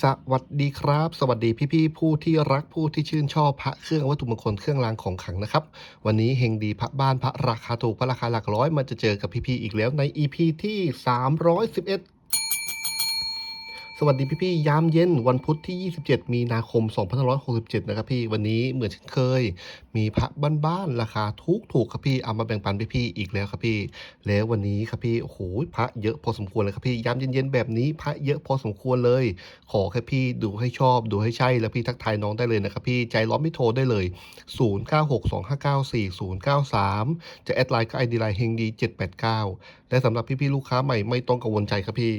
สวัสดีครับ สวัสดีพี่ๆผู้ที่รักผู้ที่ชื่นชอบพระเครื่องวัตถุมงคลเครื่องรางของขลังนะครับ วันนี้เฮงดีพระบ้านพระราคาถูกพระราคาหลักร้อยมาจะเจอกับพี่ๆอีกแล้วใน EP ที่ 311 สวัสดีพี่ๆยามเย็นวันพุธที่ 27 มีนาคม 2567 นะครับพี่ วันนี้เหมือนเช่นเคย มีพระบ้านๆราคาถูกถูกครับพี่เอามาแบ่งปันพี่ๆอีกแล้วครับพี่ แล้ววันนี้ครับพี่โอ้โหพระเยอะพอสมควรเลยครับพี่ยามเย็นๆแบบนี้พระเยอะพอสมควรเลย ขอแค่พี่ดูให้ชอบดูให้ใช่แล้วพี่ทักทายน้องได้เลยนะครับพี่ใจร้อนไม่โทรได้เลย 0962594093 จะแอดไลน์ก็ไอดีไลน์เฮงดี789 และสำหรับพี่ๆลูกค้าใหม่ไม่ต้องกังวลใจครับพี่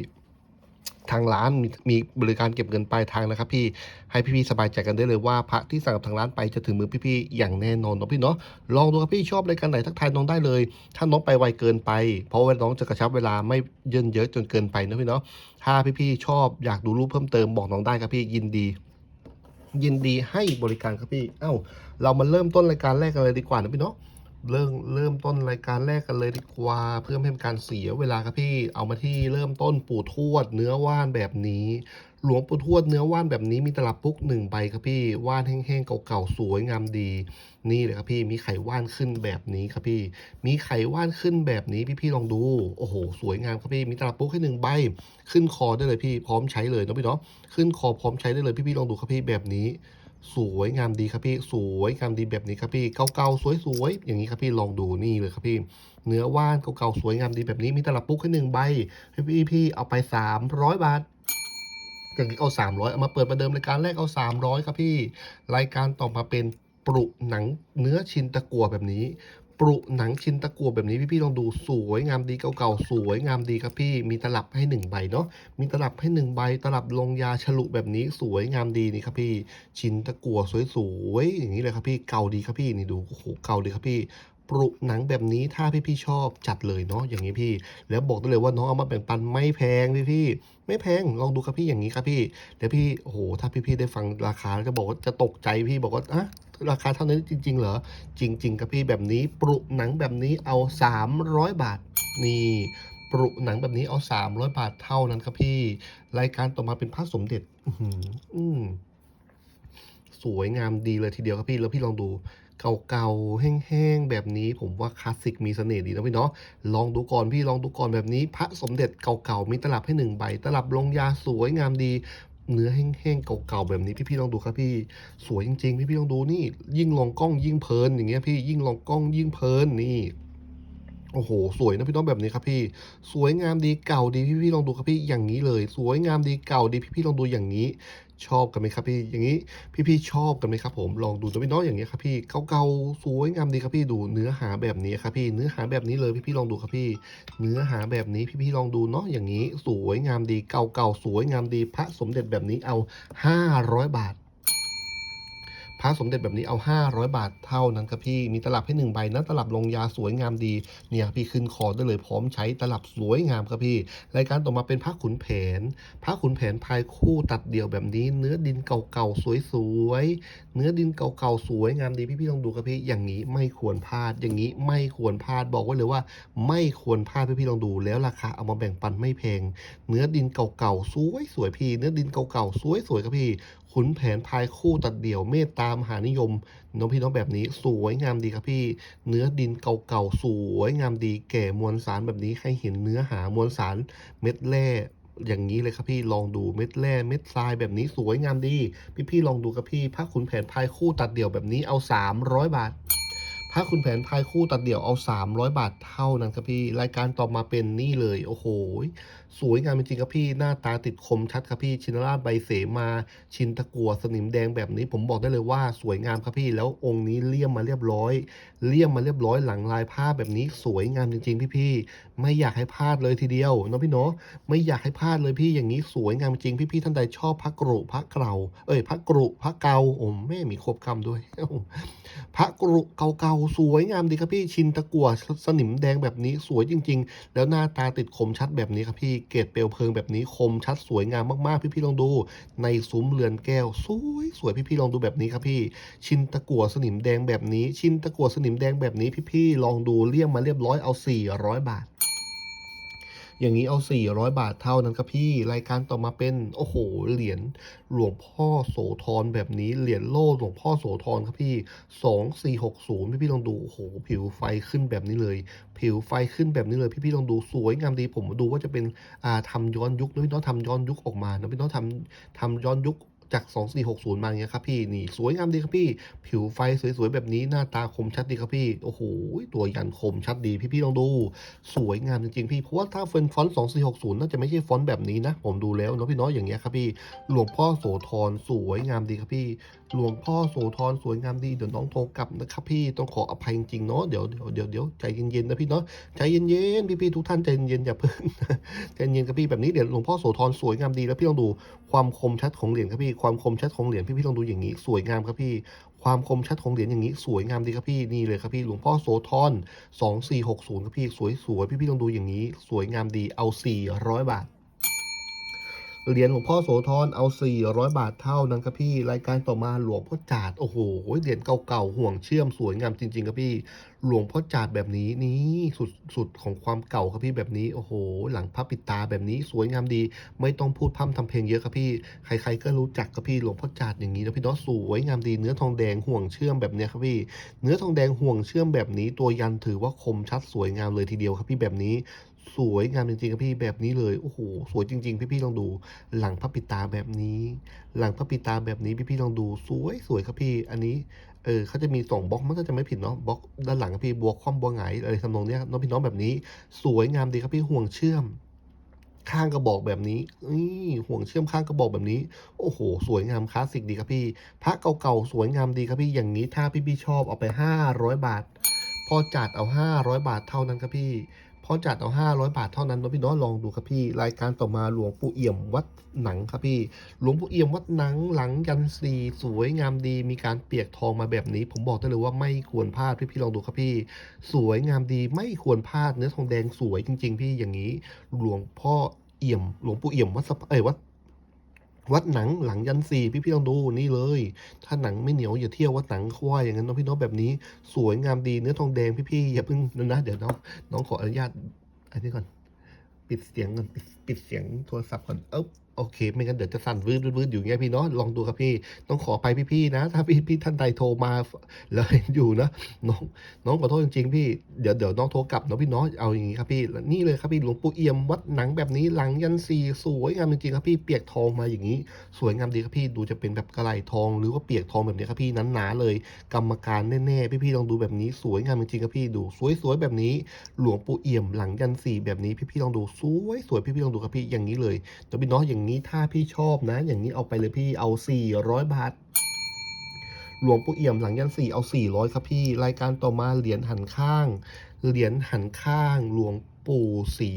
ทางร้านมีมีบริการเก็บเงินปลายทางนะครับ พี่ให้พี่ๆสบายใจกันได้เลยว่าพระที่สั่งกับทางร้านไปจะถึงมือพี่ๆอย่างแน่นอนเนาะพี่เนาะลองดูครับพี่ชอบรายการไหนทักทายน้องได้เลย ถ้าน้องไปไวเกินไป เพราะว่าน้องจะกระชับเวลาไม่เยินเยอะจนเกินไปนะพี่เนาะถ้าพี่ๆชอบอยากดูรูปเพิ่มเติมบอกน้องได้ครับพี่ยินดียินดีให้บริการครับพี่ เอ้า เรามาเริ่มต้นรายการแรกกันเลยดีกว่านะพี่เนาะ เริ่มเริ่มต้นรายการแรกกันเลยดีกว่า เพื่อไม่ให้เป็นการเสียเวลาครับพี่เอามาที่เริ่มต้นปู่ทวดเนื้อว่านแบบนี้ หลวงปู่ทวดเนื้อว่านแบบนี้มีตลับปุ๊กหนึ่งใบครับพี่ว่านแห้งๆเก่าๆสวยงามดี นี่เลยครับพี่มีไข่ว่านขึ้นแบบนี้ครับพี่ มีไข่ว่านขึ้นแบบนี้พี่ๆลองดูโอ้โห สวยงามครับพี่มีตลับปุ๊กให้หนึ่งใบขึ้นคอได้เลยพี่พร้อมใช้เลยนะพี่เนาะขึ้นคอพร้อมใช้ได้เลยพี่ๆลองดูครับพี่แบบนี้ สวยงามดีครับพี่สวยงามดีแบบนี้ครับพี่เก่าๆสวยๆอย่างนี้ครับพี่ลองดูนี่เลยครับพี่ เนื้อว่านเก่าๆสวยงามดีแบบนี้มีตลับปุ๊กแค่หนึ่งใบพี่พี่เอาไปสามร้อยบาทอย่างนี้เอาสามร้อยเอามาเปิดประเดิมรายการแรกเอาสามร้อยครับพี่ รายการต่อมาเป็นปรุหนังเนื้อชินตะกัวแบบนี้ ปรุหนังชินตะกัวแบบนี้พี่ๆลองดูสวยงามดีเก่าๆสวยงามดีครับพี่มีตลับให้หนึ่งใบเนาะมีตลับให้หนึ่งใบตลับลงยาฉลุแบบนี้สวยงามดีนี่ครับพี่ชินตะกัวสวยๆอย่างนี้เลยครับพี่เก่าดีครับพี่นี่ดูโอ้โหเก่าดีครับพี่ ปรุกหนังแบบนี้ถ้าพี่ๆชอบจัดเลยเนาะอย่างนี้พี่ แล้วบอกได้เลยว่าน้องเอามาแบ่งปันไม่แพงพี่พี่ๆไม่แพงลองดูครับพี่อย่างนี้ครับพี่เดี๋ยวพี่โอ้โหถ้าพี่ๆได้ฟังราคาจะบอกว่าจะตกใจพี่บอกว่าอะราคาเท่านั้จริง ๆ เหรอจริง ๆ ครับพี่แบบนี้ปรุกหนังแบบนี้เอา 300 บาทนี่ปรุกหนังแบบนี้เอา 300 บาทเท่านั้นครับพี่ รายการต่อมาเป็นพระสมเด็จ อืมสวยงามดีเลยทีเดียวครับพี่แล้วพี่ลองดู เก่าๆแห้งๆแบบนี้ ผมว่าคลาสสิกมีเสน่ห์ดีนะพี่เนาะลองดูก่อนพี่ลองดูก่อนแบบนี้ พระสมเด็จเก่าๆมีตลับให้หนึ่งใบ ตลับลงยาสวยงามดีเนื้อแห้งๆเก่าๆแบบนี้พี่ๆลองดูครับพี่สวยจริงๆพี่ๆลองดูนี่ ยิ่งลองกล้องยิ่งเพลินอย่างเงี้ยพี่ยิ่งลองกล้องยิ่งเพลินนี่โอ้โห สวยนะพี่น้องแบบนี้ครับพี่ สวยงามดีเก่าดีพี่ๆลองดูครับพี่อย่างนี้เลย สวยงามดีเก่าดีพี่ๆลองดูอย่างนี้ ชอบกันไหมครับพี่ อย่างนี้พี่ๆชอบกันไหมครับ ผมลองดูนะพี่น้องอย่างนี้ครับพี่เก่าๆสวยงามดีครับพี่ดูเนื้อหาแบบนี้ครับพี่ เนื้อหาแบบนี้เลยพี่ๆลองดูครับพี่ เนื้อหาแบบนี้พี่ๆลองดูเนาะอย่างนี้ สวยงามดีเก่าๆสวยงามดีพระสมเด็จแบบนี้เอา 500 บาท พระสมเด็จแบบนี้เอา 500 บาทเท่านั้นครับพี่มีตลับให้หนึ่งใบนะตลับลงยาสวยงามดีเนี่ยพี่ขึ้นคอได้เลยพร้อมใช้ตลับสวยงามครับพี่ รายการต่อมาเป็นพระขุนแผน พระขุนแผนพายคู่ตัดเดี่ยวแบบนี้ เนื้อดินเก่าๆสวยๆเนื้อดินเก่าๆสวยงามดีพี่ๆลองดูครับพี่อย่างนี้ไม่ควรพลาดอย่างนี้ไม่ควรพลาดบอกไว้เลยว่า ไม่ควรพลาดพี่ๆลองดูแล้วราคาเอามาแบ่งปันไม่แพงเนื้อดินเก่าๆสวยๆพี่ เนื้อดินเก่าๆสวยๆครับพี่ ขุนแผนพายคู่ตัดเดี่ยวเมตตามหานิยม น้องพี่น้องแบบนี้สวยงามดีครับพี่ เนื้อดินเก่าๆสวยงามดี แก่มวลสารแบบนี้ให้เห็นเนื้อหามวลสารเม็ดแร่อย่างนี้เลยครับพี่ลองดูเม็ดแร่เม็ดทรายแบบนี้สวยงามดี พี่ๆลองดูครับพี่พระขุนแผนพายคู่ตัดเดี่ยวแบบนี้เอา 300 บาทพระคุณแผนพายคู่ตัดเดี่ยวเอา 300 บาทเท่านั้นครับพี่ รายการต่อมาเป็นนี่เลย โอ้โห สวยงามจริงครับพี่หน้าตาติดคมชัดครับพี่ชินราชใบเสมาชินตะกัวสนิมแดงแบบนี้ ผมบอกได้เลยว่าสวยงามครับพี่ แล้วองค์นี้เลี่ยมมาเรียบร้อย เลี่ยมมาเรียบร้อยหลังลายผ้าแบบนี้สวยงามจริง ๆ พี่ๆไม่อยากให้พลาดเลยทีเดียวเนาะพี่เนาะไม่อยากให้พลาดเลยพี่อย่างนี้สวยงามจริงพี่ๆท่านใดชอบพระกรุพระเก่าเอ้ยพระกรุพระเกาโอ้แม่มีครบคำด้วยพระกรุเก่าๆสวยงามดีครับพี่ชินตะกัวสนิมแดงแบบนี้สวยจริง ๆ แล้วหน้าตาติดคมชัดแบบนี้ครับพี่เกตเปลวเพลิงแบบนี้คมชัดสวยงามมากๆ พี่ๆลองดู ในซุ้มเรือนแก้ว สวยสวยพี่ๆลองดูแบบนี้ครับพี่ ชินตะกัวสนิมแดงแบบนี้ ชินตะกัวสนิมแดงแบบนี้พี่ๆลองดูเลี่ยมมาเรียบร้อยเอา 400 บาท อย่างนี้เอา 400 บาทเท่านั้นครับพี่ รายการต่อมาเป็น โอ้โห เหรียญหลวงพ่อโสธรแบบนี้ เหรียญโล่หลวงพ่อโสธรครับพี่ 2460 พี่พี่ลองดู โอ้โห ผิวไฟขึ้นแบบนี้เลย ผิวไฟขึ้นแบบนี้เลย พี่พี่ลองดู สวยงามดี ผมดูว่าจะเป็น อ่าทำย้อนยุคนะพี่น้องทำย้อนยุคออกมานะพี่น้องทำทำย้อนยุค จาก 2460 มาอย่างเงี้ยครับพี่นี่สวยงามดีครับพี่ ผิวไฟสวยๆ แบบนี้หน้าตาคมชัดดีครับพี่ โอ้โห ตัวยันคมชัดดีพี่ๆลองดู สวยงามจริงๆ พี่ เพราะว่าถ้าเป็นฟอนต์2460 น่าจะไม่ใช่ฟอนต์แบบนี้นะ ผมดูแล้วเนาะพี่เน้อยอย่างเงี้ยครับพี่ หลวงพ่อโสธรสวยงามดีครับพี่ หลวงพ่อโสธรสวยงามดี เดี๋ยวน้องโทรกลับนะครับพี่ ต้องขออภัยจริงๆเนาะ เดี๋ยวเดี๋ยวเดี๋ยวเดี๋ยวใจเย็นๆนะพี่เนาะ ใจเย็นๆ พี่ๆทุกท่านใจเย็นๆอย่าเพิ่งใจเย็นครับพี่แบบนี้เดี๋ยวหลวงพ่อโสธรสวยงามดีแล้วพี่ลองดูความคมชัดของเหรียญครับพี่ความคมชัดของเหรียญพี่พี่ลองดูอย่างนี้ สวยงามครับพี่ ความคมชัดของเหรียญอย่างนี้ สวยงามดีครับพี่นี่เลยครับพี่หลวงพ่อโสธร2460ครับพี่สวยๆพี่พี่ลองดูอย่างนี้ สวยงามดีเอา400บาท เหรียญหลวงพ่อโสธรเอา 400 บาทเท่านั้นครับพี่ รายการต่อมาหลวงพ่อจาด โอ้โห เหรียญเก่าๆ ห่วงเชื่อมสวยงามจริง ๆ ครับพี่ หลวงพ่อจาดแบบนี้นี่สุดสุดของความเก่าครับพี่แบบนี้ โอ้โห หลังพระปิดตาแบบนี้สวยงามดี ไม่ต้องพูดพร่ำทำเพลงเยอะครับพี่ ใครๆก็รู้จักครับพี่ หลวงพ่อจาดอย่างนี้นะพี่เนาะสวยงามดี เนื้อทองแดงห่วงเชื่อมแบบนี้ครับพี่ เนื้อทองแดงห่วงเชื่อมแบบนี้ ตัวยันถือว่าคมชัดสวยงามเลยทีเดียวครับพี่แบบนี้ สวยงามจริงๆครับพี่แบบนี้เลยโอ้โหสวยจริง ๆ พี่ๆลองดู หลังพระปิตาแบบนี้ หลังพระปิตาแบบนี้พี่ๆลองดูสวยสวยครับพี่ อันนี้เออเขาจะมีสองบล็อกมันก็จะไม่ผิดเนาะบล็อกด้านหลังครับพี่บัวคว่ำบัวหงายอะไรทำนองเนี้ยน้องพี่น้องแบบนี้ สวยงามดีครับพี่ห่วงเชื่อม ข้างกระบอกแบบนี้นี่ห่วงเชื่อมข้างกระบอกแบบนี้ โอ้โห สวยงามคลาสสิกดีครับพี่ พระเก่าๆสวยงามดีครับพี่อย่างนี้ถ้าพี่ๆชอบเอาไป500บาทพอจัดเอา500บาทเท่านั้นครับพี่ พอจัดเอา 500 บาทเท่านั้นนะพี่น้องลองดูครับพี่รายการต่อมาหลวงปู่เอี่ยมวัดหนังครับพี่หลวงปู่เอี่ยมวัดหนังหลังยันซีสวยงามดี มีการเปียกทองมาแบบนี้ ผมบอกได้เลยว่าไม่ควรพลาดพี่พี่ลองดูครับพี่ สวยงามดีไม่ควรพลาดเนื้อทองแดงสวยจริง ๆ พี่อย่างนี้ หลวงพ่อเอี่ยม หลวงปู่เอี่ยมวัดเอ้ยวัด วัดหนังหลังยันซีพี่พี่ลองดูนี่เลย ถ้าหนังไม่เหนียวอย่าเที่ยววัดหนังเขาว่าอย่างนั้นเนาะพี่น้องแบบนี้ สวยงามดีเนื้อทองแดงพี่พี่ๆอย่าเพิ่งนะนะเดี๋ยวน้องน้องขออนุญาตอันนี้ก่อน ปิดเสียงก่อนปิดปิดเสียงโทรศัพท์ก่อนเอ๊บโอเค ไม่งั้นเดี๋ยวจะสั่นวืดวืดอยู่อย่างเงี้ยพี่เนาะลองดูครับพี่ต้องขอไปพี่ๆนะ ถ้าพี่พี่ท่านใดโทรมาแล้วเห็นอยู่นะน้องน้องขอโทษจริงๆพี่เดี๋ยวเดี๋ยวน้องโทรกลับเนาะพี่เนาะเอาอย่างงี้ครับพี่นี่เลยครับพี่หลวงปู่เอี่ยมวัดหนังแบบนี้หลังยันซีสวยงามจริงๆครับพี่เปียกทองมาอย่างนี้ สวยงามดีครับพี่ดูจะเป็นแบบกระไหลทอง หรือว่าเปียกทองแบบนี้ครับพี่นั้นหนาๆเลย กรรมการแน่ๆพี่ๆลองดูแบบนี้สวยงามจริงๆครับพี่ดูสวยๆแบบนี้ หลวงปู่เอี่ยมหลังยันสีแบบนี้พี่ๆลองดูสวยสวยๆพี่ๆลองดูครับพี่อย่างนี้เลยแต่พี่น้องอย่างนี้ถ้าพี่ชอบนะ อย่างนี้เอาไปเลยพี่เอา 400 บาท หลวงปู่เอี่ยมหลังยันสี่เอา 400 ครับพี่ รายการต่อมาเหรียญหันข้าง เหรียญหันข้าง หลวง ปู่ศรี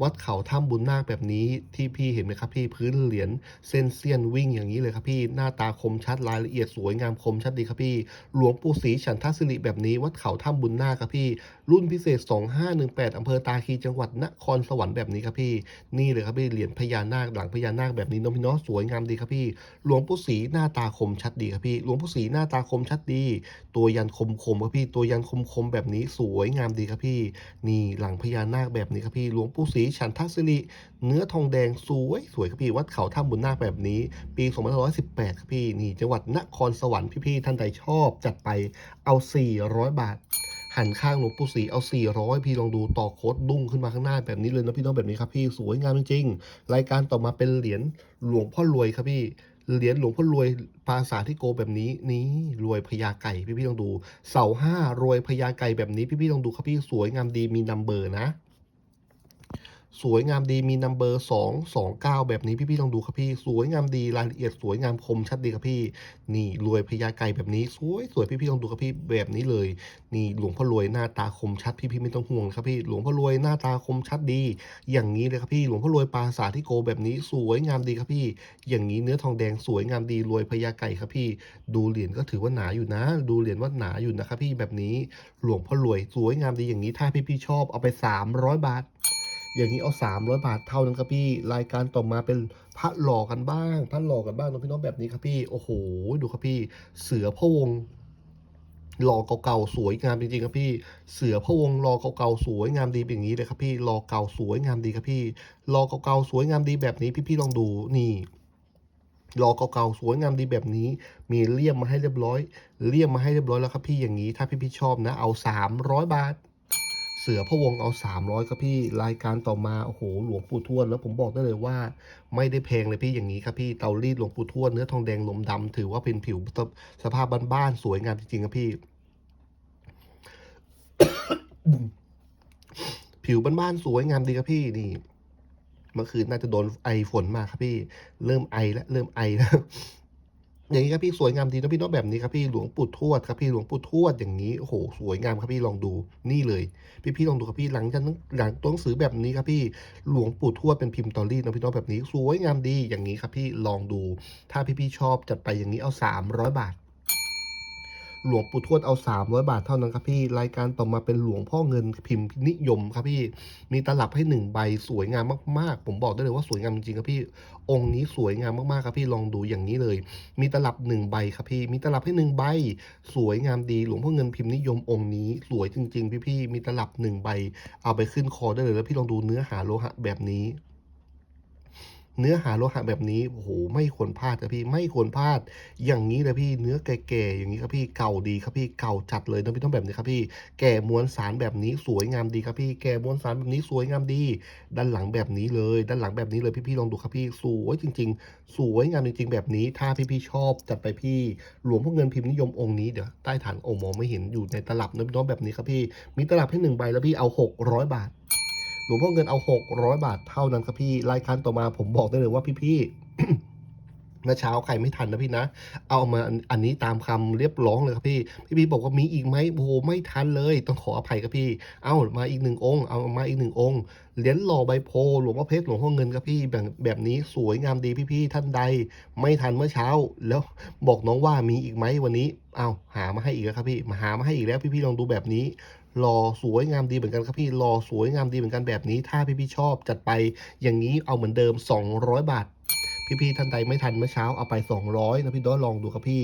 วัดเขาถ้ำบุญนาคแบบนี้ที่พี่เห็นไหมครับพี่พื้นเหรียญเส้นเสี้ยนวิ่งอย่างนี้เลยครับพี่หน้าตาคมชัดรายละเอียดสวยงามคมชัดดีครับพี่ หลวงปู่ศรีฉันทศิริแบบนี้ วัดเขาถ้ำบุญนาคครับพี่ รุ่นพิเศษ 2518อำเภอตาคีจังหวัดนครสวรรค์แบบนี้ครับพี่นี่เลยครับพี่เหรียญพญานาคหลังพญานาคแบบนี้น้องพี่น้องสวยงามดีครับพี่ หลวงปู่ศรีหน้าตาคมชัดดีครับพี่ หลวงปู่ศรีหน้าตาคมชัดดี ตัวยันคมคมครับพี่ตัวยันคมคมแบบนี้สวยงามดีครับพี่ นี่หลังพญานาคแบบนี้ครับพี่หลวงปู่ศรีฉันทศิริ เนื้อทองแดงสวยสวยครับพี่วัดเขาถ้ำบุญนาคแบบนี้ ปี2518ครับพี่นี่จังหวัดนครสวรรค์พี่ๆท่านใดชอบ จัดไปเอา 400 บาท หันข้างหลวงปู่ศรีเอา 400 พี่ลองดูต่อโค้ดดุ้งขึ้นมาข้างหน้าแบบนี้เลยนะพี่น้องแบบนี้ครับพี่สวยงามจริงๆรายการต่อมาเป็นเหรียญหลวงพ่อรวยครับพี่เหรียญหลวงพ่อรวยภาษาที่โกแบบนี้นี่รวยพญาไก่พี่พี่ๆลองดู เสาห้ารวยพญาไก่แบบนี้พี่พี่ๆลองดูครับพี่สวยงามดีมีนัมเบอร์นะ สวยงามดีมีนัมเบอร์สองสองเก้าแบบนี้พี่พี่ๆลองดูครับพี่สวยงามดีรายละเอียดสวยงามคมชัดดีครับพี่ นี่รวยพญาไก่แบบนี้ สวยสวยพี่พี่ๆลองดูครับพี่แบบนี้เลย นี่หลวงพ่อรวยหน้าตาคมชัดพี่พี่ๆไม่ต้องห่วงครับพี่หลวงพ่อรวยหน้าตาคมชัดดี อย่างนี้เลยครับพี่หลวงพ่อรวยปราสาทที่โกแบบนี้สวยงามดีครับพี่ อย่างนี้เนื้อทองแดงสวยงามดีรวยพญาไก่ครับพี่ ดูเหรียญก็ถือว่าหนาอยู่นะ ดูเหรียญว่าหนาอยู่นะครับพี่แบบนี้หลวงพ่อรวยสวยงามดีอย่างนี้ถ้าพี่พี่ๆชอบเอาไป 300 บาท อย่างนี้เอา 300 บาทเท่านั้นครับพี่รายการต่อมาเป็นพระหล่อกันบ้างพระหล่อกันบ้างน้องพี่น้องแบบนี้ครับพี่โอ้โหดูครับพี่เสือพระวงศ์รอเก่าๆสวยงามจริงๆครับพี่ เสือพระวงรอเก่าๆสวยงามดีแบบนี้เลยครับพี่รอเก่าสวยงามดีครับพี่รอเก่าๆสวยงามดีแบบนี้พี่ๆลองดูนี่รอเก่าๆสวยงามดีแบบนี้ มีเลี่ยมมาให้เรียบร้อย เลี่ยมมาให้เรียบร้อยแล้วครับพี่อย่างนี้ ถ้าพี่ๆชอบนะ เอา 300 บาท เสือพะวงเอา 300 ครับพี่รายการต่อมาโอ้โหหลวงปู่ทวดแล้วผมบอกได้เลยว่า ไม่ได้แพงเลยพี่อย่างนี้ครับพี่เตารีดหลวงปู่ทวดเนื้อทองแดงลมดำถือว่าเป็นผิวสภาพบ้านๆสวยงามจริงๆครับพี่ผิวบ้านๆสวยงามดีครับพี่นี่เมื่อคืนน่าจะโดนไอฝนมาครับพี่ เริ่มไอแล้วเริ่มไอแล้ว อย่างนี้ครับพี่สวยงามดีนะพี่เน้องแบบนี้ครับพี่หลวงปู่ทวดครับพี่หลวงปู่ทวดอย่างนี้โอ้โหสวยงามครับพี่ลองดูนี่เลย พี่พี่ลองดูครับพี่หลังจากนั้นหลังตัวหนังสือแบบนี้ครับพี่หลวงปู่ทวดเป็นพิมพ์ตอรี่นะพี่น้องแบบนี้สวยงามดีอย่างนี้ครับพี่ลองดู ถ้าพี่พี่ชอบจัดไปอย่างนี้เอา 300 บาท หลวงปู่ทวดเอา 300 บาทเท่านั้นครับพี่ รายการต่อมาเป็นหลวงพ่อเงินพิมพ์นิยมครับพี่ มีตลับให้หนึ่งใบสวยงามมากๆ ผมบอกได้เลยว่าสวยงามจริงครับพี่ องค์นี้สวยงามมากๆครับพี่ ลองดูอย่างนี้เลย มีตลับหนึ่งใบครับพี่ มีตลับให้หนึ่งใบ สวยงามดี หลวงพ่อเงินพิมพ์นิยมองค์นี้สวยจริง ๆ พี่ๆ มีตลับหนึ่งใบ เอาไปขึ้นคอได้เลยแล้วพี่ลองดูเนื้อหาโลหะแบบนี้ เนื้อหาโลหะแบบนี้โอ้โหไม่ควรพลาดครับพี่ไม่ควรพลาด อย่างนี้เลยพี่เนื้อแก่ๆอย่างนี้ครับพี่เก่าดีครับพี่เก่าจัดเลยนะพี่ต้องแบบนี้ครับพี่ แก่มวลสารแบบนี้สวยงามดีครับพี่แก่มวลสารแบบนี้สวยงามดี ด้านหลังแบบนี้เลย ด้านหลังแบบนี้เลยพี่ๆลองดูครับพี่สวยจริง ๆ สวยงามจริง ๆ แบบนี้ ถ้าพี่ๆชอบจัดไปพี่หลวงพ่อเงินพิมพ์นิยมองค์นี้เดี๋ยวใต้ฐานองค์มองไม่เห็นอยู่ในตลับนะพี่น้องแบบนี้ครับพี่มีตลับให้หนึ่งใบแล้วพี่เอา 600 บาท หลวงพ่อเงินเอา600บาทเท่านั้นครับพี่รายการต่อมาผมบอกได้เลยว่าพี่ๆเมื่อเช้าใครไม่ทันนะพี่นะ เอามาอันนี้ตามคำเรียบร้องเลยครับพี่พี่พี่บอกว่ามีอีกไหมโอ้โหไม่ทันเลย ต้องขออภัยครับพี่ เอามาอีกหนึ่งองค์ เอามาอีกหนึ่งองค์เหรียญหล่อใบโพหลวงพ่อเพชรหลวงพ่อเงินครับพี่แบบแบบนี้สวยงามดีพี่ๆท่านใด ไม่ทันเมื่อเช้า แล้วบอกน้องว่ามีอีกไหมวันนี้เอาหามาให้อีกแล้วครับพี่มาหามาให้อีกแล้วพี่ๆลองดูแบบนี้ หล่อสวยงามดีเหมือนกันครับพี่หล่อสวยงามดีเหมือนกันแบบนี้ ถ้าพี่ๆชอบจัดไปอย่างนี้เอาเหมือนเดิม 200 บาท พี่ๆท่านใดไม่ทันเมื่อเช้าเอาไป 200นะพี่ดอลองดูครับพี่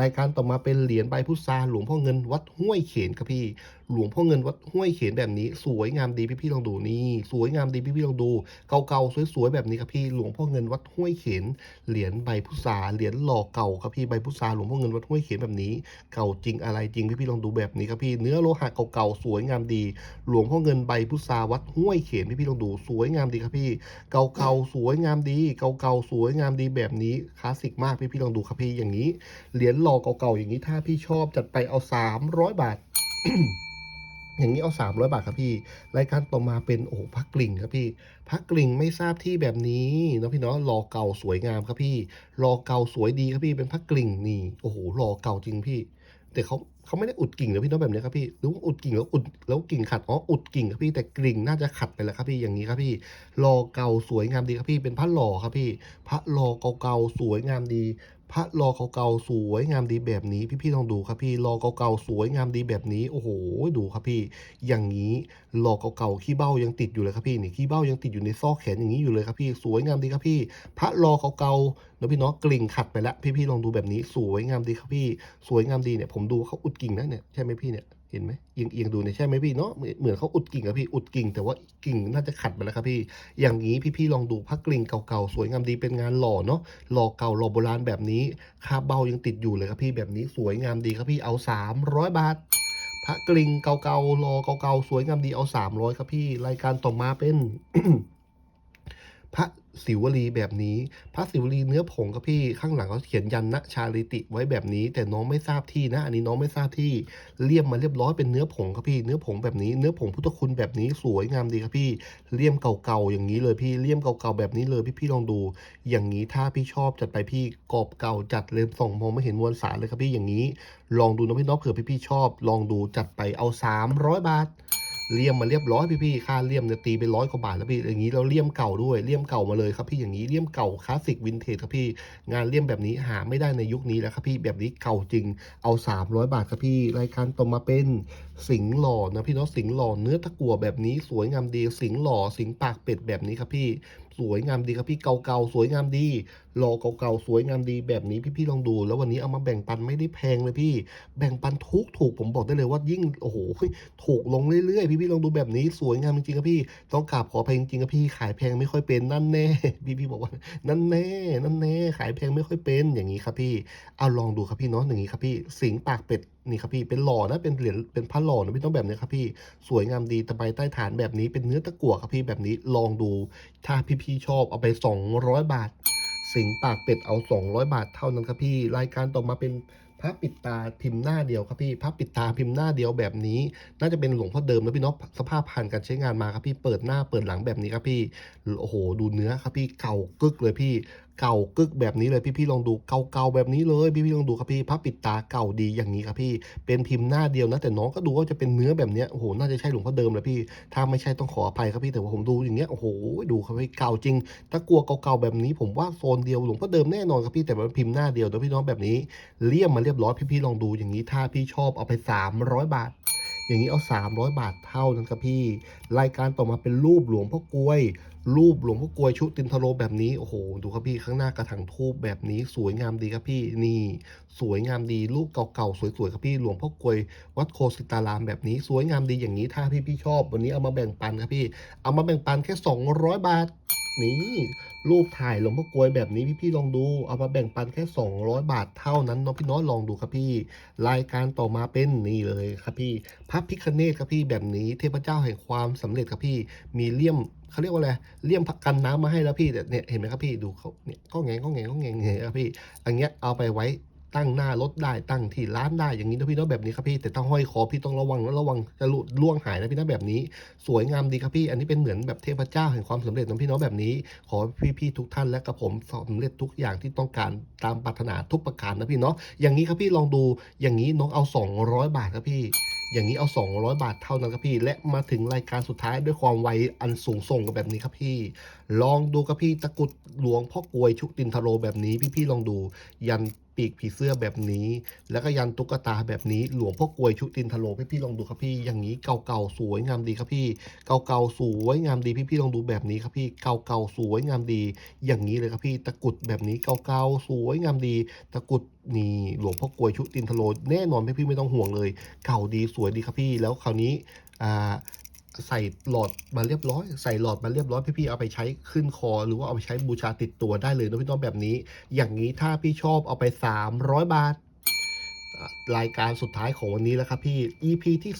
รายการต่อมาเป็นเหรียญใบพุทราหลวงพ่อเงินวัดห้วยเขนครับพี่ หลวงพ่อเงินวัดห้วยเขนแบบนี้ สวยงามดีพี่ๆลองดูนี่สวยงามดีพี่ๆลองดู เก่าๆสวยๆแบบนี้ครับพี่หลวงพ่อเงินวัดห้วยเขนเหรียญใบพุทราเหรียญหล่อเก่าครับพี่ใบพุทราหลวงพ่อเงินวัดห้วยเขนแบบนี้ เก่าจริงอะไรจริงพี่ๆลองดูแบบนี้ครับพี่เนื้อโลหะเก่าๆสวยงามดี หลวงพ่อเงินใบพุทราวัดห้วยเขนพี่ๆลองดูสวยงามดีครับพี่ เก่าๆสวยงามดี เก่าๆสวยงามดีแบบนี้คลาสสิกมากพี่ๆลองดูครับพี่อย่างนี้เหรียญหล่อเก่าๆอย่างนี้ถ้าพี่ชอบจัดไปเอา300บาท อย่างนี้เอา300บาทครับพี่ รายการต่อมาเป็นโอ้พักกลิ่งครับพี่ พักกลิ่งไม่ทราบที่แบบนี้เนาะพี่เนาะรอเก่าสวยงามครับพี่รอเก่าสวยดีครับพี่เป็นพักกลิ่งนี่โอ้โหรอเก่าจริงพี่ แต่เขาเขาไม่ได้อุดกิ่งนะพี่น้องแบบนี้ครับพี่หรือว่าอุดกิ่งแล้วอุดแล้วกิ่งขัดอ๋ออุดกิ่งครับพี่แต่กลิ่งน่าจะขัดไปแล้วครับพี่อย่างนี้ครับพี่รอเก่าสวยงามดีครับพี่เป็นพระหล่อครับพี่ พระรอเก่าๆสวยงามดี พระรอเก่าๆสวยงามดีแบบนี้ พี่ๆลองดูครับพี่รอเก่าๆสวยงามดีแบบนี้โอ้โหดูครับพี่ อย่างนี้รอเก่าๆขี้เบ้ายังติดอยู่เลยครับพี่นี่ขี้เบ้ายังติดอยู่ในซอกแขนอย่างนี้อยู่เลยครับพี่ สวยงามดีครับพี่ พระรอเก่าๆแล้วพี่เน้องกลิ่งขัดไปแล้วพี่ๆลองดูแบบนี้ สวยงามดีครับพี่ สวยงามดีเนี่ยผมดูเขาอุดกิ่งนะเนี่ยใช่ไหมพี่เนี่ย เห็นไหมเอียงเอียงดูเนี่ยใช่ไหมพี่เนาะเหมือนเขาอุดกิ่งครับพี่อุดกิ่ง แต่ว่ากิ่งน่าจะขัดไปแล้วครับพี่ อย่างนี้พี่ๆลองดูพระกลิ่งเก่าๆสวยงามดีเป็นงานหล่อเนาะหล่อเก่าหล่อโบราณแบบนี้คาบเบายังติดอยู่เลยครับพี่แบบนี้สวยงามดีครับพี่เอา 300 บาทพระกลิ่งเก่าๆหล่อเก่าๆสวยงามดีเอา 300 ครับพี่ รายการต่อมาเป็น พระ ศิวลีแบบนี้ พระศิวลีเนื้อผงครับพี่ข้างหลังเขาเขียนยันนะชาลิติไว้แบบนี้ แต่น้องไม่ทราบที่นะ อันนี้น้องไม่ทราบที่เลี่ยมมาเรียบร้อยเป็นเนื้อผงครับพี่ เนื้อผงแบบนี้เนื้อผงพุทธคุณแบบนี้สวยงามดีครับพี่เลี่ยมเก่าๆอย่างนี้เลยพี่เลี่ยมเก่าๆแบบนี้เลยพี่พี่ๆลองดู อย่างนี้ถ้าพี่ชอบจัดไปพี่กรอบเก่าจัดเลยส่องมองไม่เห็นมวลสารเลยครับพี่อย่างนี้ ลองดูนะพี่น้องเผื่อพี่พี่ๆชอบ ลองดูจัดไปเอา 300 บาท เลี่ยมมาเรียบร้อยพี่พี่ค่าเลี่ยมเนี่ยตีไปร้อยกว่าบาทแล้วพี่อย่างนี้เราเลี่ยมเก่าด้วยเลี่ยมเก่ามาเลยครับพี่อย่างนี้เลี่ยมเก่าคลาสสิกวินเทจครับพี่งานเลี่ยมแบบนี้หาไม่ได้ในยุคนี้แล้วครับพี่แบบนี้เก่าจริงเอา 300 บาทครับพี่รายการต่อมาเป็นสิงหล่อนะพี่เนาะสิงหล่อเนื้อตะกั่วแบบนี้สวยงามดีสิงหล่อสิงปากเป็ดแบบนี้ครับพี่สวยงามดีครับพี่เก่าๆสวยงามดี หล่อเก่าๆสวยงามดีแบบนี้พี่ๆลองดู แล้ววันนี้เอามาแบ่งปันไม่ได้แพงเลยพี่ แบ่งปันทุกถูกผมบอกได้เลยว่ายิ่งโอ้โหถูกลงเรื่อยๆพี่ๆลองดูแบบนี้สวยงามจริงๆครับพี่ ต้องกราบขออภัยจริงๆครับพี่ขายแพงไม่ค่อยเป็นนั่นแน่พี่ๆบอกว่านั่นแน่นั่นแน่ขายแพงไม่ค่อยเป็นอย่างนี้ครับพี่เอาลองดูครับพี่เนาะอย่างนี้ครับพี่สิงปากเป็ดนี่ครับพี่เป็นหล่อนะเป็นเหรียญเป็นพระหล่อนะพี่ต้องแบบนี้ครับพี่สวยงามดีตะไบใต้ฐานแบบนี้เป็นเนื้อตะกั่วครับพี่แบบนี้ลองดู ถ้าพี่ๆชอบเอาไป 200 บาท สิงปากเป็ดเอา 200 บาทเท่านั้นครับพี่ รายการต่อมาเป็นพระปิดตาพิมพ์หน้าเดียวครับพี่พระปิดตาพิมพ์หน้าเดียวแบบนี้ น่าจะเป็นหลวงพ่อเดิมนะพี่เนาะสภาพผ่านการใช้งานมาครับพี่เปิดหน้าเปิดหลังแบบนี้ครับพี่โอ้โหดูเนื้อครับพี่เก่ากึกเลยพี่เก่ากึกแบบนี้เลยพี่ๆลองดูเก่าๆแบบนี้เลยพี่ๆลองดูครับพี่พระปิดตาเก่าดีอย่างนี้ครับพี่ เป็นพิมพ์หน้าเดียวนะ แต่น้องก็ดูว่าจะเป็นเนื้อแบบเนี้ยโอ้โหน่าจะใช่หลวงพ่อเดิมเลยพี่ ถ้าไม่ใช่ต้องขออภัยครับพี่แต่ว่าผมดูอย่างเงี้ยโอ้โหดูครับพี่เก่าจริง ถ้ากลัวเก่าๆแบบนี้ ผมว่าโซนเดียวหลวงพ่อเดิมแน่นอนครับพี่แต่มันพิมพ์หน้าเดียวนะพี่น้องแบบนี้เลี่ยมมาเรียบร้อยพี่ๆลองดูอย่างนี้ ถ้าพี่ชอบเอาไป 300 บาทอย่างนี้เอา 300 บาทเท่านั้นครับพี่ รายการต่อมาเป็นรูปหลวงพ่อกลวย รูปหลวงพ่อกลวยชุตินทโรแบบนี้โอ้โหดูครับพี่ข้างหน้ากระถางทูบแบบนี้สวยงามดีครับพี่นี่ สวยงามดีรูปเก่าๆสวยๆครับพี่หลวงพ่อกลวยวัดโคสิตารามแบบนี้ สวยงามดีอย่างนี้ถ้าพี่ๆชอบ วันนี้เอามาแบ่งปันครับพี่ เอามาแบ่งปันแค่ 200 บาทนี่รูปถ่ายหลวงพ่อกลวยแบบนี้พี่ๆลองดูเอามาแบ่งปันแค่ 200 บาทเท่านั้นเน้องพี่น้อยลองดูครับพี่ รายการต่อมาเป็นนี่เลยครับพี่พระพิคเนตครับพี่แบบนี้เทพเจ้าแห่งความสำเร็จครับพี่มีเลี่ยม เขาเรียกว่าอะไรเลี่ยมกันน้ำมาให้แล้วพี่แต่เนี่ยเห็นไหมครับพี่ดูเขาเนี่ยก็แงงก็แงงก็แงงเนไหมครับพี่อันเนี้ยเอาไปไว้ตั้งหน้ารถได้ตั้งที่ร้านได้อย่างนี้นะพี่เนาะแบบนี้ครับพี่แต่ถ้าห้อยคอพี่ต้องระวังนะระวังจะหลุดล่วงหายนะพี่นะแบบนี้ สวยงามดีครับพี่ อันนี้เป็นเหมือนแบบเทพเจ้าแห่งความสำเร็จนะพี่เน้องแบบนี้ ขอพี่ๆทุกท่านและกับผมสำเร็จทุกอย่างที่ต้องการตามปรารถนาทุกประการนะพี่เนาะอย่างนี้ครับพี่ลองดูอย่างนี้น้องเอา 200 บาทครับพี่ อย่างนี้เอา 200 บาทเท่านั้นครับพี่ และมาถึงรายการสุดท้ายด้วยความไวอันสูงส่งกันแบบนี้ครับพี่ลองดูครับพี่ตะกุดหลวงพ่อกลวยชุกตินทโรแบบนี้ พี่ๆลองดู ยันปีกผีเสื้อแบบนี้ แล้วก็ยันตุ๊กตาแบบนี้ หลวงพ่อกลวยชุตินทโรพี่ๆลองดูครับพี่ อย่างนี้เก่าๆสวยงามดีครับพี่ เก่าๆสวยงามดีพี่ๆลองดูแบบนี้ครับพี่ เก่าๆสวยงามดี อย่างนี้เลยครับพี่ ตะกุดแบบนี้เก่าๆสวยงามดี ตะกุดนี่หลวงพ่อกลวยชุตินทโรแน่นอนพี่ๆไม่ต้องห่วงเลย เก่าดีสวยดีครับพี่ แล้วคราวนี้อ่า ใส่หลอดมาเรียบร้อยใส่หลอดมาเรียบร้อยพี่ๆเอาไปใช้ขึ้นคอ หรือว่าเอาไปใช้บูชาติดตัวได้เลยนะพี่น้องแบบนี้ อย่างนี้ถ้าพี่ชอบเอาไป 300 บาท รายการสุดท้ายของวันนี้แล้วครับพี่ EP ที่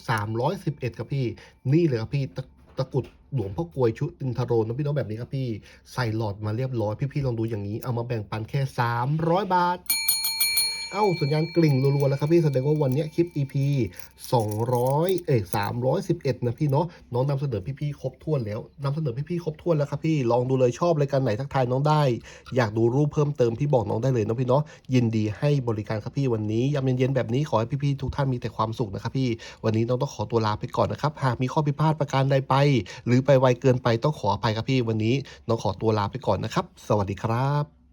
311 ครับพี่ นี่เลยครับพี่ตะตะกรุดหลวงพ่อกลวยชุดตินทโรนะพี่น้องแบบนี้ครับพี่ใส่หลอดมาเรียบร้อยพี่ๆลองดูอย่างนี้เอามาแบ่งปันแค่ 300 บาท เอ้าสัญญาณกลิ่งรัวๆแล้วครับพี่แสดงว่าวันนี้คลิป EP 200 เอ้ย311 นะพี่เนาะน้องนำเสนอพี่ๆครบถ้วนแล้วนำเสนอพี่ๆครบถ้วนแล้วครับพี่ลองดูเลยชอบรายการไหนทักทายน้องได้ อยากดูรูปเพิ่มเติมพี่บอกน้องได้เลยนะพี่เนาะยินดีให้บริการครับพี่วันนี้ยามเย็นๆแบบนี้ขอให้พี่ๆทุกท่านมีแต่ความสุขนะครับพี่วันนี้น้องต้องขอตัวลาไปก่อนนะครับหากมีข้อผิดพลาดประการใดไป หรือไปไวเกินไปต้องขออภัยครับพี่วันนี้น้องขอตัวลาไปก่อนนะครับ สวัสดีครับ